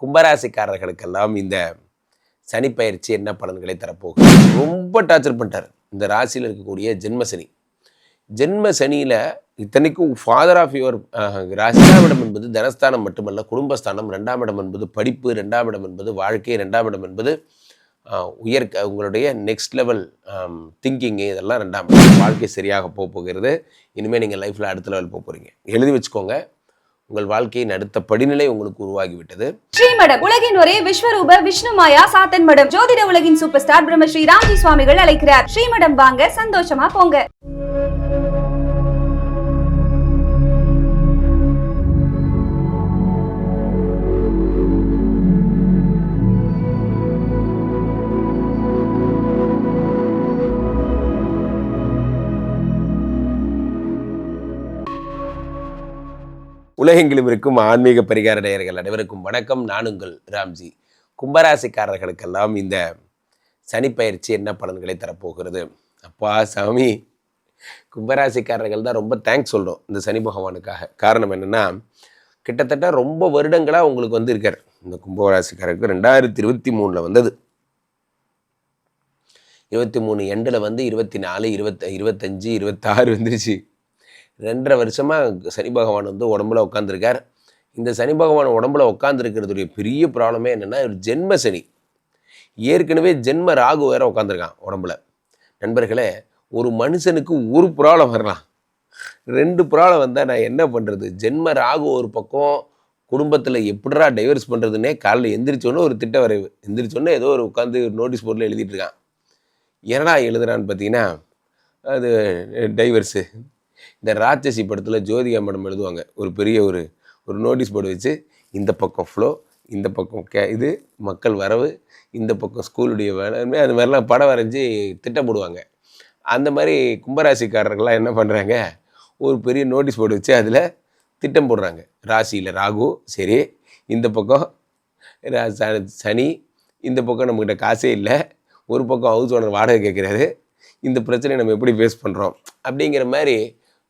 கும்பராசிக்காரர்களுக்கெல்லாம் இந்த சனிப்பயிற்சி என்ன பலன்களை தரப்போகுது? ரொம்ப டார்ச்சர் பண்ணிட்டார். இந்த ராசியில் இருக்கக்கூடிய ஜென்ம சனி. ஜென்ம சனியில் இத்தனைக்கும் ஃபாதர் ஆஃப் யுவர் ராசியாம் இடம் என்பது தனஸ்தானம் மட்டுமல்ல குடும்பஸ்தானம் ரெண்டாம் இடம் என்பது படிப்பு ரெண்டாம் இடம் என்பது வாழ்க்கை ரெண்டாம் இடம் என்பது உயர் உங்களுடைய நெக்ஸ்ட் லெவல் திங்கிங்கு இதெல்லாம் ரெண்டாம் வாழ்க்கை சரியாக போக போகிறது. இனிமேல் நீங்கள் லைஃப்பில் அடுத்த லெவல் போக போகிறீங்க எழுதி வச்சுக்கோங்க. உங்கள் வாழ்க்கையின் அடுத்த படிநிலை உங்களுக்கு உருவாகிவிட்டது. ஸ்ரீமடம் உலகின் ஒரே விஸ்வரூப விஷ்ணு மாயா சாத்தன் மடம் ஜோதிட உலகின் சூப்பர் ஸ்டார் பிரம்மஸ்ரீ ராம்ஜி சுவாமிகள் அழைக்கிறார். ஸ்ரீமடம் வாங்க சந்தோஷமா போங்க. உலகெங்கிலும் இருக்கும் ஆன்மீக பரிகார நேயர்கள் அனைவருக்கும் வணக்கம். நான் உங்கள் ராம்ஜி. கும்பராசிக்காரர்களுக்கெல்லாம் இந்த சனிப்பயிற்சி என்ன பலன்களை தரப்போகிறது? அப்பா சாமி. கும்பராசிக்காரர்கள் தான் ரொம்ப தேங்க்ஸ் சொல்கிறோம் இந்த சனி பகவானுக்காக. காரணம் என்னென்னா கிட்டத்தட்ட ரொம்ப வருடங்களாக உங்களுக்கு வந்து இருக்கார் இந்த கும்பராசிக்காரருக்கு ரெண்டாயிரத்தி இருபத்தி மூணில் வந்தது. இருபத்தி மூணு எண்டில் வந்து இருபத்தி நாலு இருபத்த இருபத்தஞ்சி இருபத்தாறு வந்துருச்சு. ரெண்டரை வருஷமாக சனி பகவான் வந்து உடம்புல உட்காந்துருக்கார் இந்த சனி பகவான் உடம்புல உட்காந்துருக்கிறதுடைய பெரிய ப்ராப்ளமே என்னென்னா ஒரு ஜென்ம சனி. ஏற்கனவே ஜென்ம ராகு வேற உட்காந்துருக்கான் உடம்புல. நண்பர்களே ஒரு மனுஷனுக்கு ஒரு ப்ராப்ளம் வரலாம். ரெண்டு ப்ராப்ளம் வந்தால் நான் என்ன பண்ணுறது ஜென்ம ராகு ஒரு பக்கம் குடும்பத்தில் எப்படிரா டைவர்ஸ் பண்ணுறதுன்னே காலைல எந்திரிச்சோன்னே ஒரு திட்ட வரைவு. எந்திரிச்சோன்னே ஏதோ ஒரு உட்காந்து நோட்டீஸ் போர்டில் எழுதிட்டு இருக்கான். என்னடா எழுதுறான்னு பார்த்தீங்கன்னா அது டைவர்ஸு இந்த ராட்சசி படத்தில் ஜோதிகா மேடம் எழுதுவாங்க. ஒரு பெரிய ஒரு ஒரு நோட்டீஸ் போர்டு வச்சு இந்த பக்கம் ஃப்ளோ இந்த பக்கம் கே இது மக்கள் வரவு இந்த பக்கம் ஸ்கூலுடைய வேலை அது மாதிரிலாம் படம் வரைஞ்சி திட்டம் போடுவாங்க. அந்த மாதிரி கும்பராசிக்காரர்கள்லாம் என்ன பண்ணுறாங்க ஒரு பெரிய நோட்டீஸ் போர்டு வச்சு அதில் திட்டம் போடுறாங்க. ராசியில் ராகு சரி இந்த பக்கம் ரா- சனி இந்த பக்கம் நம்மக்கிட்ட காசே இல்லை ஒரு பக்கம் ஹவுஸ் ஓனர் வாடகை கேட்குறாரு இந்த பிரச்சனையை நம்ம எப்படி ஃபேஸ் பண்ணுறோம் அப்படிங்கிற மாதிரி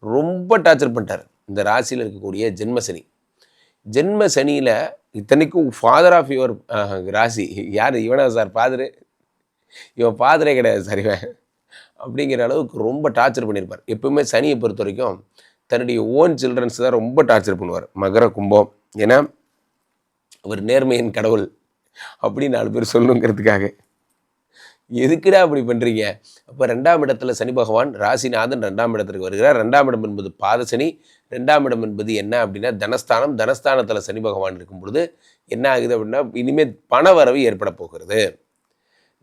ரொம்ப டார்ச்சர் பண்ணிட்டார். இந்த ராசியில் இருக்கக்கூடிய ஜென்ம சனி. ஜென்ம சனியில் இத்தனைக்கும் ஃபாதர் ஆஃப் யுவர் ராசி. யார்? இவனா சார் ஃபாதரு இவன் ஃபாதரே கிடையாது சார் இவன். அப்படிங்கிற அளவுக்கு ரொம்ப டார்ச்சர் பண்ணியிருப்பார் எப்பவுமே சனியை பொறுத்த வரைக்கும் தன்னுடைய ஓன் சில்ட்ரன்ஸ் தான் ரொம்ப டார்ச்சர் பண்ணுவார். மகர கும்பம். ஏன்னா அவர் நேர்மையின் கடவுள். அப்படின்னு நாலு பேர் சொல்லுங்கிறதுக்காக எதுக்குடா அப்படி பண்ணுறீங்க அப்போ ரெண்டாம் இடத்துல சனி பகவான் ராசிநாதன் ரெண்டாம் இடத்திற்கு வருகிறார். ரெண்டாம் இடம் என்பது பாத சனி. ரெண்டாம் இடம் என்பது என்ன அப்படின்னா தனஸ்தானம். தனஸ்தானத்தில் சனி பகவான் இருக்கும் பொழுது என்ன ஆகுது அப்படின்னா இனிமேல் பண வரவு ஏற்பட போகிறது.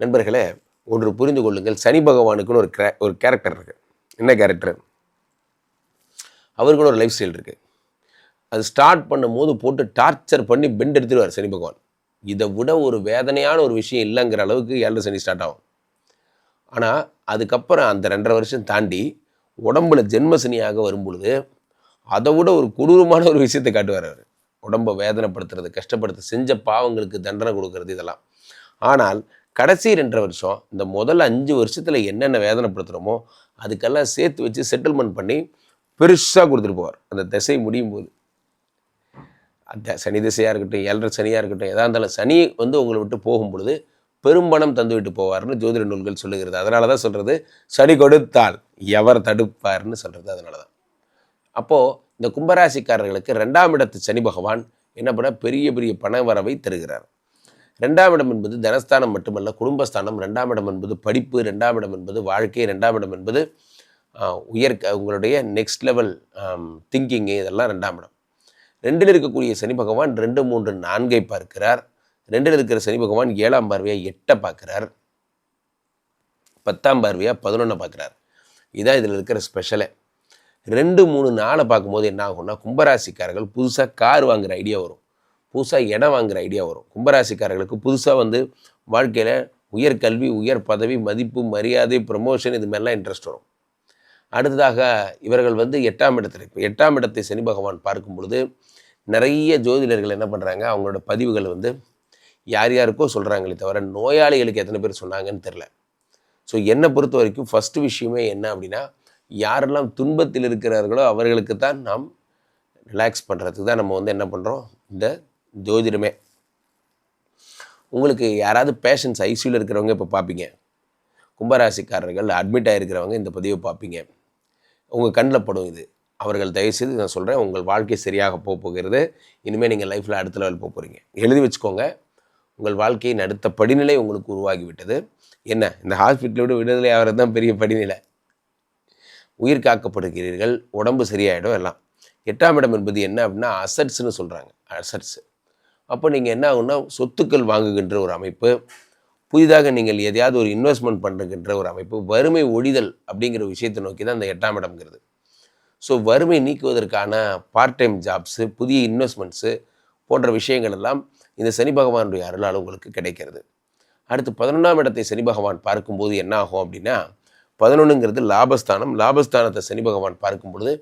நண்பர்களே ஒன்று புரிந்து கொள்ளுங்கள். சனி பகவானுக்குன்னு ஒரு கே ஒரு கேரக்டர் இருக்குது என்ன கேரக்டர் அவருக்குன்னு ஒரு லைஃப் ஸ்டைல் இருக்குது அது ஸ்டார்ட் பண்ணும்போது போட்டு டார்ச்சர் பண்ணி பெண்ட் எடுத்துருவார் சனி பகவான். இதை விட ஒரு வேதனையான ஒரு விஷயம் இல்லைங்கிற அளவுக்கு ஏழரை சனி ஸ்டார்ட் ஆகும். ஆனால் அதுக்கப்புறம் அந்த ரெண்டரை வருஷம் தாண்டி உடம்புல ஜென்ம சனியாக வரும்பொழுது அதை விட ஒரு கொடூரமான ஒரு விஷயத்தை காட்டுவார் அவர். உடம்பை வேதனைப்படுத்துறது கஷ்டப்படுத்த செஞ்ச பாவங்களுக்கு தண்டனை கொடுக்கறது இதெல்லாம். ஆனால் கடைசி ரெண்டரை வருஷம் இந்த முதல் அஞ்சு வருஷத்தில் என்னென்ன வேதனைப்படுத்துகிறோமோ அதுக்கெல்லாம் சேர்த்து வச்சு செட்டில்மெண்ட் பண்ணி பெருசாக கொடுத்துட்டு போவார். அந்த திசை முடியும் போது. அந்த சனி திசையாக இருக்கட்டும் ஏழரை சனியாக இருக்கட்டும் எதாக இருந்தாலும் சனி வந்து உங்களை விட்டு போகும் பொழுது பெரும்பணம் தந்துவிட்டு போவார்னு ஜோதிட நூல்கள் சொல்லுகிறது. அதனால தான் சொல்கிறது சனி கொடுத்தால் எவர் தடுப்பார்னு சொல்கிறது அதனால தான் அப்போது இந்த கும்பராசிக்காரர்களுக்கு ரெண்டாம் இடத்து சனி பகவான் என்ன பண்ண பெரிய பெரிய பண வரவை தருகிறார். ரெண்டாம் இடம் என்பது தனஸ்தானம் மட்டுமல்ல குடும்பஸ்தானம் ரெண்டாம் இடம் என்பது படிப்பு ரெண்டாம் இடம் என்பது வாழ்க்கை ரெண்டாம் இடம் என்பது உயர்க்க உயர் உங்களுடைய நெக்ஸ்ட் லெவல் திங்கிங்கு இதெல்லாம் ரெண்டாம் இடம். ரெண்டில் இருக்கக்கூடிய சனி பகவான் ரெண்டு மூன்று நான்கை பார்க்கிறார். ரெண்டில் இருக்கிற சனி பகவான் ஏழாம் பார்வையாக எட்டை பார்க்குறார். பத்தாம் பார்வையாக பதினொன்றை பார்க்குறார். இதான் இதில் இருக்கிற ஸ்பெஷலே ரெண்டு மூணு நாளை பார்க்கும்போது என்ன ஆகும்னா கும்பராசிக்காரர்கள் புதுசாக கார் வாங்குற ஐடியா வரும். புதுசாக இடம் வாங்குற ஐடியா வரும். கும்பராசிக்காரர்களுக்கு புதுசாக வந்து வாழ்க்கையில் உயர் கல்வி உயர் பதவி மதிப்பு மரியாதை ப்ரமோஷன் இது மாதிரிலாம் இன்ட்ரெஸ்ட் வரும். அடுத்ததாக இவர்கள் வந்து எட்டாம் இடத்தில் இப்போ எட்டாம் இடத்தை சனி பகவான் பார்க்கும் பொழுது நிறைய ஜோதிடர்கள் என்ன பண்ணுறாங்க அவங்களோட பதிவுகள் வந்து யார் யாருக்கோ சொல்கிறாங்களே தவிர நோயாளிகளுக்கு எத்தனை பேர் சொன்னாங்கன்னு தெரில ஸோ என்னை பொறுத்த வரைக்கும் ஃபஸ்ட்டு விஷயமே என்ன அப்படின்னா யாரெல்லாம் துன்பத்தில் இருக்கிறார்களோ அவர்களுக்கு தான் நாம் ரிலாக்ஸ் பண்ணுறதுக்கு தான் நம்ம வந்து என்ன பண்ணுறோம் இந்த ஜோதிடமே. உங்களுக்கு யாராவது பேஷண்ட்ஸ் ஐசியூவில் இருக்கிறவங்க இப்போ பார்ப்பீங்க கும்பராசிக்காரர்கள் அட்மிட் ஆகிருக்கிறவங்க இந்த பதிவை பார்ப்பீங்க உங்கள் கண்ணில் படும் இது. அவர்கள் தயவுசெய்து நான் சொல்கிறேன் உங்கள் வாழ்க்கை சரியாக போக போகிறது. இனிமேல் நீங்கள் லைஃப்பில் அடுத்த லெவல் போக போகிறீங்க எழுதி வச்சுக்கோங்க. உங்கள் வாழ்க்கையின் அடுத்த படிநிலை உங்களுக்கு உருவாகிவிட்டது. என்ன? இந்த ஹாஸ்பிட்டலை விட விடுதலை ஆகிறது தான் பெரிய படிநிலை. உயிர் காக்கப்படுகிறீர்கள் உடம்பு சரியாயிடும் எல்லாம். எட்டாம் இடம் என்பது என்ன அப்படின்னா அசட்ஸ்னு சொல்கிறாங்க அசட்ஸ் அப்போ நீங்கள் என்ன ஆகுன்னா சொத்துக்கள் வாங்குகின்ற ஒரு அமைப்பு. புதிதாக நீங்கள் எதையாவது ஒரு இன்வெஸ்ட்மெண்ட் பண்ணுகின்ற ஒரு அமைப்பு வறுமை ஒழிதல் அப்படிங்கிற விஷயத்தை நோக்கி தான் இந்த எட்டாம் இடம்ங்கிறது. ஸோ வறுமை நீக்குவதற்கான பார்ட் டைம் ஜாப்ஸு புதிய இன்வெஸ்ட்மெண்ட்ஸு போன்ற விஷயங்கள் எல்லாம் இந்த சனி பகவானுடைய அருளால் உங்களுக்கு கிடைக்கிறது. அடுத்து பதினொன்றாம் இடத்தை சனி பகவான் பார்க்கும்போது என்ன ஆகும் அப்படின்னா பதினொன்றுங்கிறது லாபஸ்தானம். லாபஸ்தானத்தை சனி பகவான் பார்க்கும் பொழுது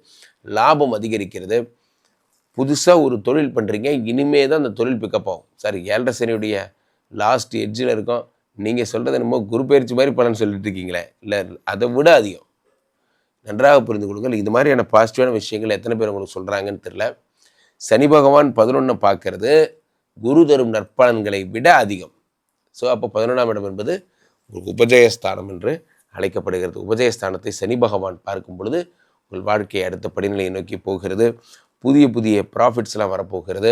லாபம் அதிகரிக்கிறது. புதுசாக ஒரு தொழில் பண்ணுறீங்க இனிமே தான் அந்த தொழில் பிக்கப் ஆகும். சார் ஏழரை சனியுடைய லாஸ்ட் எட்ஜில் இருக்கும். நீங்கள் சொல்கிறது என்னமோ குரு பயிற்சி மாதிரி பலன் சொல்லிட்டு இருக்கீங்களே. இல்லை அதை விட அதிகம். நன்றாக புரிந்து கொள்ளுங்கள். இது மாதிரியான பாசிட்டிவான விஷயங்கள் எத்தனை பேர் உங்களுக்கு சொல்கிறாங்கன்னு தெரில சனி பகவான் பதினொன்று பார்க்கறது குரு தரும் நற்பலன்களை விட அதிகம். ஸோ அப்போ பதினொன்றாம் இடம் என்பது ஒரு உபஜயஸ்தானம் என்று அழைக்கப்படுகிறது. உபஜயஸ்தானத்தை சனி பகவான் பார்க்கும் பொழுது உங்கள் வாழ்க்கையை அடுத்த படிநிலையை நோக்கி போகிறது. புதிய புதிய ப்ராஃபிட்ஸ்லாம் வரப்போகிறது.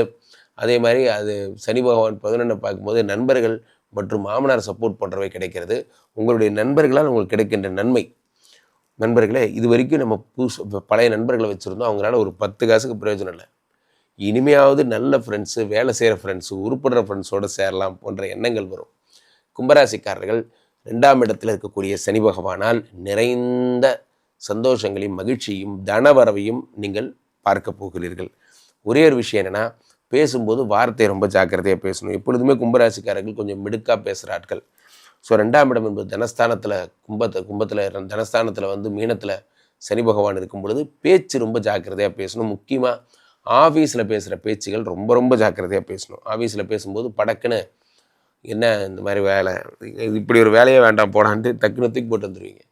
அதே மாதிரி அது சனி பகவான் பதினொன்றை பார்க்கும்போது நண்பர்கள் மற்றும் மாமனார் சப்போர்ட் போன்றவை கிடைக்கிறது. உங்களுடைய நண்பர்களால் உங்களுக்கு கிடைக்கின்ற நன்மை. நண்பர்களே இது வரைக்கும் நம்ம புதுசு பழைய நண்பர்களை வச்சுருந்தோம். அவங்களால ஒரு பத்து காசுக்கு பிரயோஜனம் இல்லை. இனிமையாவது நல்ல ஃப்ரெண்ட்ஸு வேலை செய்கிற ஃப்ரெண்ட்ஸு உருப்படுற ஃப்ரெண்ட்ஸோடு சேரலாம் போன்ற எண்ணங்கள் வரும். கும்பராசிக்காரர்கள் ரெண்டாம் இடத்தில் இருக்கக்கூடிய சனி பகவானால் நிறைந்த சந்தோஷங்களையும் மகிழ்ச்சியும் தனவரவையும் நீங்கள் பார்க்க போகிறீர்கள். ஒரே ஒரு விஷயம் என்னென்னா பேசும்போது வார்த்தை ரொம்ப ஜாக்கிரதையாக பேசணும். எப்பொழுதுமே கும்பராசிக்காரர்கள் கொஞ்சம் மிடுக்காக பேசுகிற ஆட்கள் ஸோ ரெண்டாம் இடம் என்பது தனஸ்தானத்தில் கும்பத்தை கும்பத்தில் தனஸ்தானத்தில் வந்து மீனத்தில் சனி பகவான் இருக்கும் பொழுது பேச்சு ரொம்ப ஜாக்கிரதையாக பேசணும். முக்கியமாக ஆஃபீஸில் பேசுகிற பேச்சுகள் ரொம்ப ரொம்ப ஜாக்கிரதையாக பேசணும். ஆஃபீஸில் பேசும்போது படக்குன்னு என்ன இந்த மாதிரி வேலை இப்படி ஒரு வேலையே வேண்டாம் போடான்ட்டு டக்குன்னு தூக்கி போட்டு வந்துடுவீங்க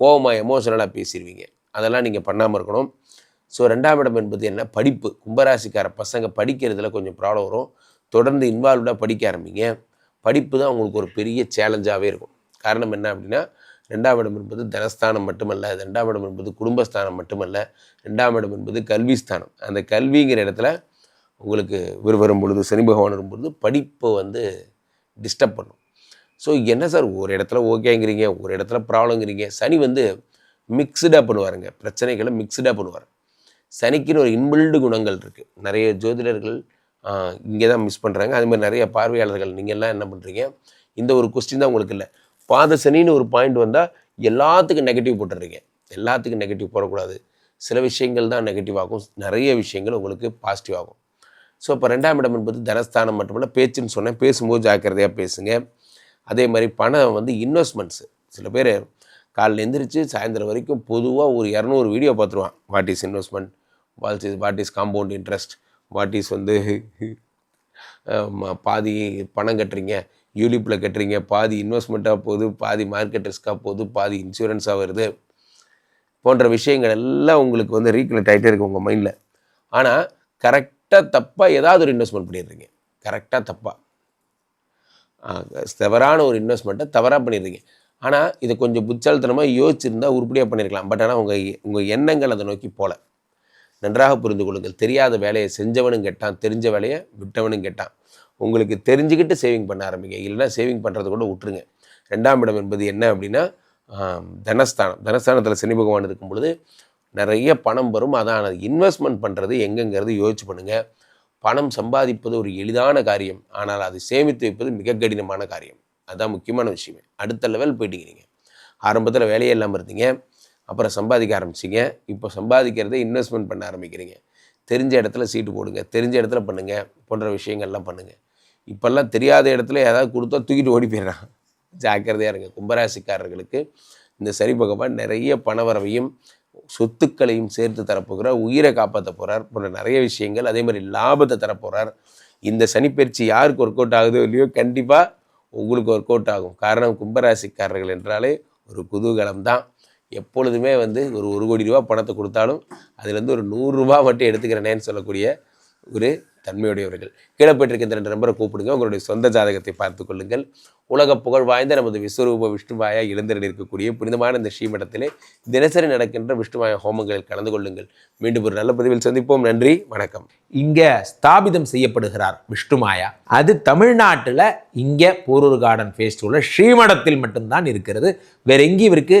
கோவமாக எமோஷனலாக பேசிடுவீங்க அதெல்லாம் நீங்கள் பண்ணாமல் இருக்கணும். ஸோ ரெண்டாம் இடம் என்பது என்ன? படிப்பு. கும்பராசிக்கார பசங்க படிக்கிறதுல கொஞ்சம் ப்ராப்ளம் வரும். தொடர்ந்து இன்வால்வ்டாக படிக்க ஆரம்பிங்க. படிப்பு தான் உங்களுக்கு ஒரு பெரிய சேலஞ்சாகவே இருக்கும். காரணம் என்ன அப்படின்னா ரெண்டாம் இடம் என்பது தனஸ்தானம் மட்டுமல்ல. ரெண்டாம் இடம் என்பது குடும்பஸ்தானம் மட்டுமல்ல. ரெண்டாம் இடம் என்பது கல்விஸ்தானம். அந்த கல்விங்கிற இடத்துல உங்களுக்கு இவர் வரும் பொழுது சனி பகவான் வரும்பொழுது படிப்பை வந்து டிஸ்டர்ப் பண்ணும். ஸோ என்ன சார்? ஒரு இடத்துல ஓகேங்கிறீங்க ஒரு இடத்துல ப்ராப்ளங்கிறீங்க சனி வந்து மிக்ஸ்டாக பண்ணுவாருங்க. பிரச்சனைகளை மிக்ஸ்டாக பண்ணுவார். சனிக்குன்னு ஒரு இன்பில்டு குணங்கள் இருக்குது நிறைய ஜோதிடர்கள் இங்கே தான் மிஸ் பண்ணுறாங்க அது மாதிரி நிறைய பார்வையாளர்கள் நீங்கள் எல்லாம் என்ன பண்ணுறீங்க இந்த ஒரு கொஸ்டின் தான் உங்களுக்கு இல்லை. பாத சனின்னு ஒரு பாயிண்ட் வந்தால் எல்லாத்துக்கும் நெகட்டிவ் போட்டுடுறீங்க எல்லாத்துக்கும் நெகட்டிவ் போடக்கூடாது. சில விஷயங்கள் தான் நெகட்டிவ் ஆகும். நிறைய விஷயங்கள் உங்களுக்கு பாசிட்டிவ் ஆகும். ஸோ இப்போ ரெண்டாம் இடம் என்பது தனஸ்தானம் மட்டுமல்ல பேச்சுன்னு சொன்னேன். பேசும்போது ஜாக்கிரதையாக பேசுங்க. அதே மாதிரி பணம் வந்து இன்வெஸ்ட்மெண்ட்ஸு சில பேர் காலைல எந்திரிச்சு சாயந்தரம் வரைக்கும் பொதுவாக ஒரு இரநூறு video பார்த்துருவான். What is investment what is what is compound interest what is வந்து um, பாதி பணம் கட்டுறீங்க யூலிப்பில் கட்டுறீங்க பாதி இன்வெஸ்ட்மெண்ட்டாக போகுது பாதி மார்க்கெட் ரிஸ்க்காக போகுது பாதி இன்சூரன்ஸாக வருது. போன்ற விஷயங்கள் எல்லாம் உங்களுக்கு வந்து ரீகலெக்ட் ஆகிட்டே இருக்கு உங்கள் மைண்டில் ஆனால் கரெக்டாக தப்பாக ஏதாவது ஒரு இன்வெஸ்ட்மெண்ட் பண்ணிடுறீங்க. கரெக்டாக தப்பாக தவறான ஒரு இன்வெஸ்ட்மெண்ட்டை தவறாக பண்ணிடுறீங்க. ஆனால் இதை கொஞ்சம் புச்சாலித்தனமாக யோசிச்சிருந்தா உருப்படியாக பண்ணியிருக்கலாம் பட் ஆனால் உங்கள் உங்கள் எண்ணங்கள் அதை நோக்கி போகல நன்றாக புரிந்து கொள்ளுங்கள். தெரியாத வேலையை செஞ்சவனும் கெட்டான் தெரிஞ்ச வேலையை விட்டவனும் கெட்டான். உங்களுக்கு தெரிஞ்சுக்கிட்டு சேவிங் பண்ண ஆரம்பிங்க. இல்லைன்னா சேவிங் பண்ணுறது கூட விட்டுருங்க. ரெண்டாம் இடம் என்பது என்ன அப்படின்னா தனஸ்தானம். தனஸ்தானத்தில் சனி பகவான் இருக்கும் பொழுது நிறைய பணம் வரும். அதான் இன்வெஸ்ட்மெண்ட் பண்ணுறது எங்கெங்கிறது யோசிச்சு பண்ணுங்கள் பணம் சம்பாதிப்பது ஒரு எளிதான காரியம். ஆனால் அதை சேமித்து வைப்பது மிக கடினமான காரியம். அதுதான் முக்கியமான விஷயமே. அடுத்த லெவல் போயிட்டீங்க நீங்கள் ஆரம்பத்தில் வேலையே இல்லாமல் இருந்தீங்க. அப்புறம் சம்பாதிக்க ஆரம்பிச்சிங்க. இப்போ சம்பாதிக்கிறதை இன்வெஸ்ட்மெண்ட் பண்ண ஆரம்பிக்கிறீங்க. தெரிஞ்ச இடத்துல சீட்டு போடுங்க. தெரிஞ்ச இடத்துல பண்ணுங்கள் போன்ற விஷயங்கள்லாம் பண்ணுங்கள் இப்போல்லாம் தெரியாத இடத்துல ஏதாவது கொடுத்தா தூக்கிட்டு ஓடி போயிடுறான் ஜாக்கிரதையாக இருங்க. கும்பராசிக்காரர்களுக்கு இந்த சரி பகவான் நிறைய பணவரவையும் சொத்துக்களையும் சேர்த்து தரப்போகிறார் உயிரை காப்பாற்ற போகிறார் போன்ற நிறைய விஷயங்கள் அதே மாதிரி லாபத்தை தரப்போகிறார் இந்த சனிப்பயிற்சி யாருக்கு ஒர்க் அவுட் ஆகுதோ இல்லையோ கண்டிப்பாக உங்களுக்கு ஒர்க் அவுட் ஆகும். காரணம் கும்பராசிக்காரர்கள் என்றாலே ஒரு குதூகலம் தான் எப்பொழுதுமே வந்து ஒரு ஒரு கோடி ரூபா பணத்தை கொடுத்தாலும் அதுலேருந்து ஒரு நூறுரூபா மட்டும் எடுத்துக்கிறேனேன்னு சொல்லக்கூடிய ஒரு தன்மையுடையவர்கள். கீழே போயிட்டு ரெண்டு நம்பரை கூப்பிடுங்க. உங்களுடைய சொந்த ஜாதகத்தை பார்த்து கொள்ளுங்கள். உலக புகழ் வாய்ந்த நமது விஸ்வரூப விஷ்ணுவாயா இழந்திரன் இருக்கக்கூடிய புனிதமான இந்த ஸ்ரீமடத்திலே தினசரி நடக்கின்ற விஷ்ணுவாய ஹோமங்களில் கலந்து கொள்ளுங்கள். மீண்டும் ஒரு நல்ல பதிவில் சந்திப்போம். நன்றி வணக்கம். இங்கே ஸ்தாபிதம் செய்யப்படுகிறார் விஷ்ணுமாயா அது தமிழ்நாட்டில் இங்கே போரூர் கார்டன் ஃபேஸ்டிவலில் ஸ்ரீமடத்தில் மட்டும்தான் இருக்கிறது. வேற எங்கேயும் இவருக்கு